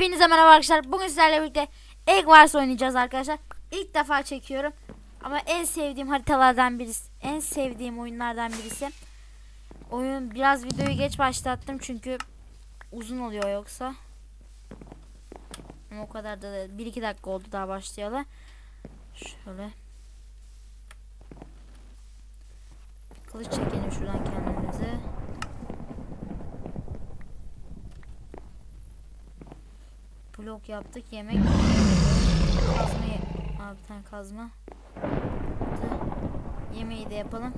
Hepinize merhaba arkadaşlar. Bugün sizlerle birlikte Egg Wars oynayacağız arkadaşlar. İlk defa çekiyorum. Ama en sevdiğim haritalardan birisi. En sevdiğim oyunlardan birisi. Oyun biraz videoyu geç başlattım çünkü uzun oluyor yoksa. Ama o kadar da 1-2 dakika oldu daha başlayalı. Şöyle. Kılıç çekelim şuradan kendimize. Blok yaptık yemek. Kazma Aa, bir tane kazma. Yemeği de yapalım.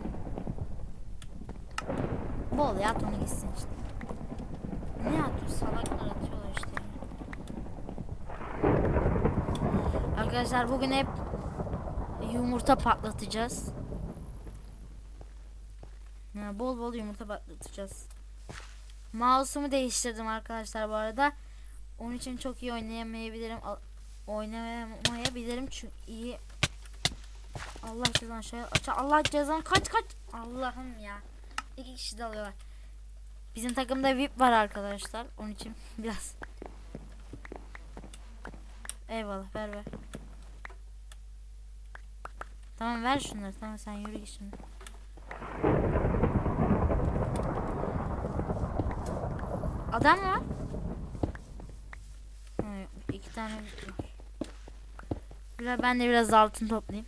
Bol ya onu gitsin işte. Ne atıyor salaklar atıyorlar işte. Arkadaşlar bugün hep yumurta patlatacağız. Ya bol bol yumurta patlatacağız. Mouse'umu değiştirdim arkadaşlar bu arada. Onun için çok iyi oynayamayabilirim. Oynayamayabilirim çünkü iyi. Allah cezanı aşağıya aç. Allah cezanı kaç kaç. Allah'ım ya. İki kişi de alıyorlar. Bizim takımda VIP var arkadaşlar. Onun için biraz. Eyvallah ver ver. Tamam ver şunları. Tamam sen yürü git şimdi. Adam var? Tane var. Biraz ben de biraz altın toplayayım.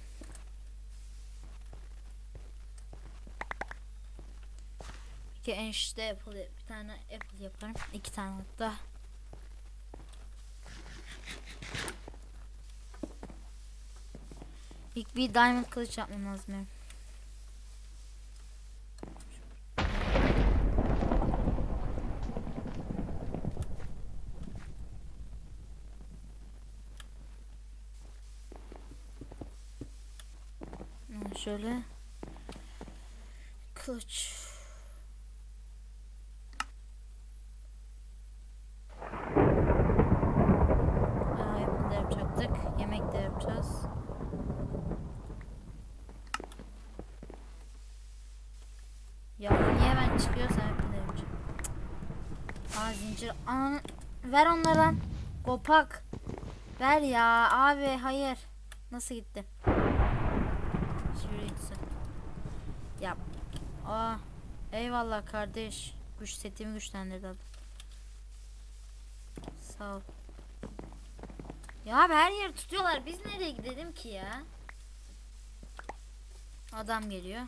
İki enişte apple bir tane apple yaparım. İki tane hatta. İlk bir diamond kılıç yapmam lazım benim. Ha, Şöyle. Kılıç. Aa, yapımı da yapacaktık. Yemek de yapacağız. Ya niye ben çıkıyorsam hep de yapacağım. Aa zincir. Ver onlardan. Kopak. Ver ya abi hayır. Nasıl gitti? Yürü gitsin. Yap. Aa, eyvallah kardeş. Güç setimi güçlendirdi adam. Sağ ol. Ya abi her yeri tutuyorlar. Biz nereye gidelim ki ya? Adam geliyor.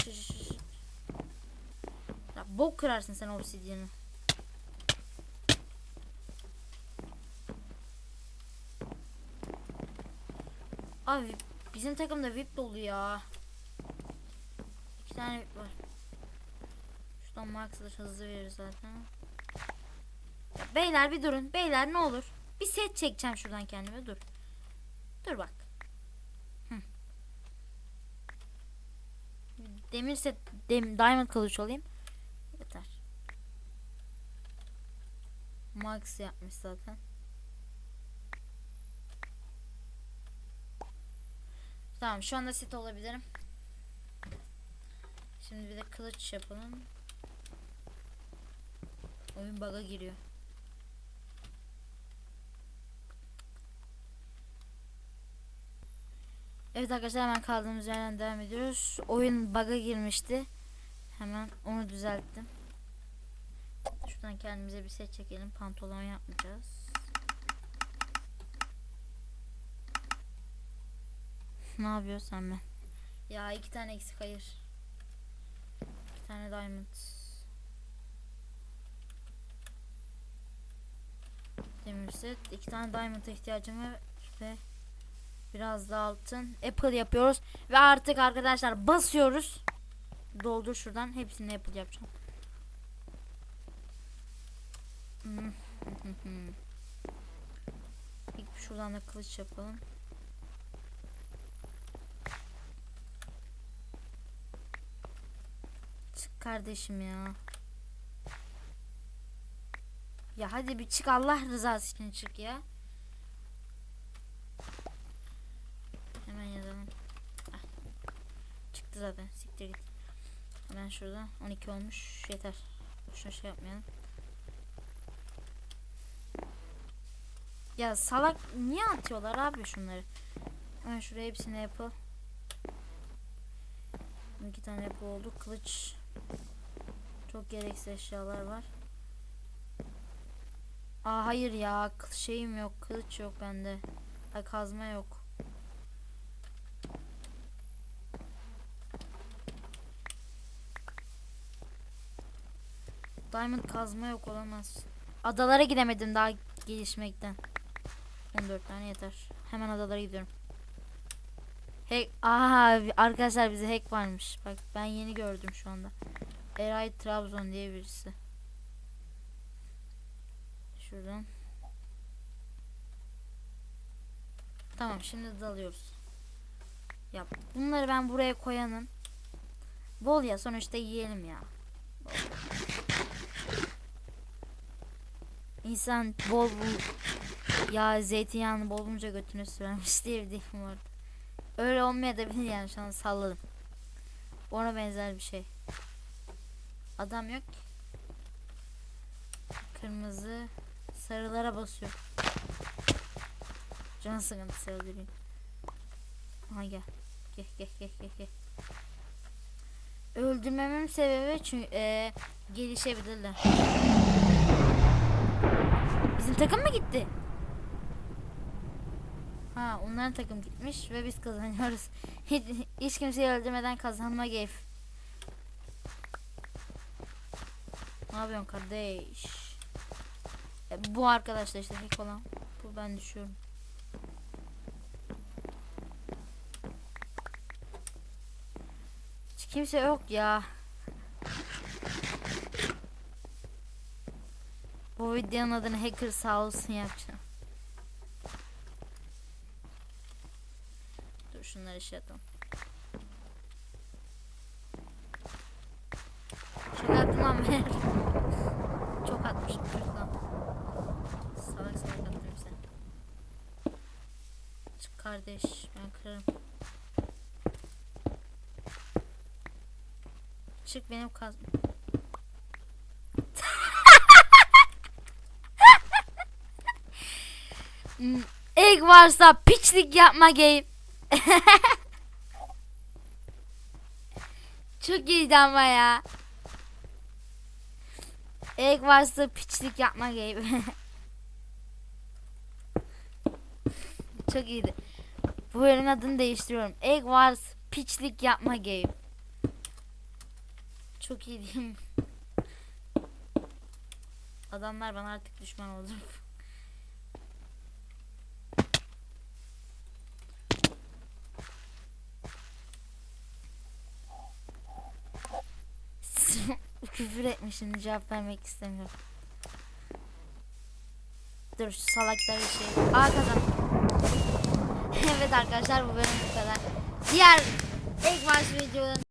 Şş, şş, şş. Ya bok kırarsın sen obsidiyeni. Abi bizim takımda VIP dolu ya. İki tane VIP var. Şuradan Max'a da hızlı verir zaten. Beyler bir durun. Beyler ne olur. Bir set çekeceğim şuradan kendime. Dur. Dur bak. Demir set, dem, diamond kılıç olayım. Yeter. Max yapmış zaten. Tamam şu anda set olabilirim. Şimdi bir de kılıç yapalım. Oyun bug'a giriyor. Evet arkadaşlar hemen kaldığımız yerden devam ediyoruz. Oyun bug'a girmişti. Hemen onu düzelttim. Şuradan kendimize bir set çekelim. Pantolon yapmayacağız. Ne yapıyorsan ben. Ya iki tane eksik hayır. Tane diamond. Demir set. iki tane diamond'a ihtiyacım var ve biraz da altın. Apple yapıyoruz ve artık arkadaşlar basıyoruz. Doldur şuradan. Hepsini apple yapacağım. Hmm. İlk şuradan da kılıç yapalım. Çık kardeşim ya. Ya hadi bir çık Allah rızası için çık ya. Hemen yazalım. Ah. Çıktı zaten. Siktir git. Hemen şurada 12 olmuş. Yeter. Boşuna şey yapmayalım. Ya salak niye atıyorlar abi şunları? Hemen şuraya hepsini yapı. İki tane yapı oldu. Kılıç. Çok gereksiz eşyalar var. Aa hayır ya. Şeyim yok. Kılıç yok bende. Ay kazma yok. Diamond kazma yok olamaz. Adalara gidemedim daha gelişmekten. 14 tane yeter. Hemen adalara gidiyorum. Hack Aha arkadaşlar bize hack varmış. Bak ben yeni gördüm şu anda. Eray Trabzon diye birisi. Şuradan. Tamam şimdi dalıyoruz. Yap. Bunları ben buraya koyanım. Bol ya sonuçta yiyelim ya. Bol. İnsan bol bul ya zeytinyağını bol bulunca götüne sürermiş diye bir deyim vardı. Öyle olmayabilir yani şu an salladım. Ona benzer bir şey. Adam yok. Kırmızı sarılara basıyor. Can sıkıntısı öldüreyim. Aha gel. Gel gel gel gel gel. Öldürmemin sebebi çünkü e, gelişebilirler. Bizim takım mı gitti? Ha onların takım gitmiş ve biz kazanıyoruz. Hiç, hiç kimseyi öldürmeden kazanma game. Ne yapıyorsun kardeş? E, bu arkadaşlar işte hack olan. Bu ben düşüyorum. Hiç kimse yok ya. Bu videonun adını hacker sağ olsun yapacağım. Atalım. Çok attım lan. Çok atmışım çocuklar. Salak salak atıyorum sen. Çık kardeş ben kırarım. Çık benim kaz... Hmm, Egg varsa piçlik yapma game. Çok iyiydi ama ya. Egg varsa piçlik yapma game. Çok iyiydi. Bu bölümün adını değiştiriyorum. Egg Wars piçlik yapma game. Çok iyi? Adamlar bana artık düşman oldu. Küfür etmişim cevap vermek istemiyorum. Dur şu salaklar bir şey. Aa kazan. evet arkadaşlar bu bölüm bu kadar. Diğer ilk maç videolarını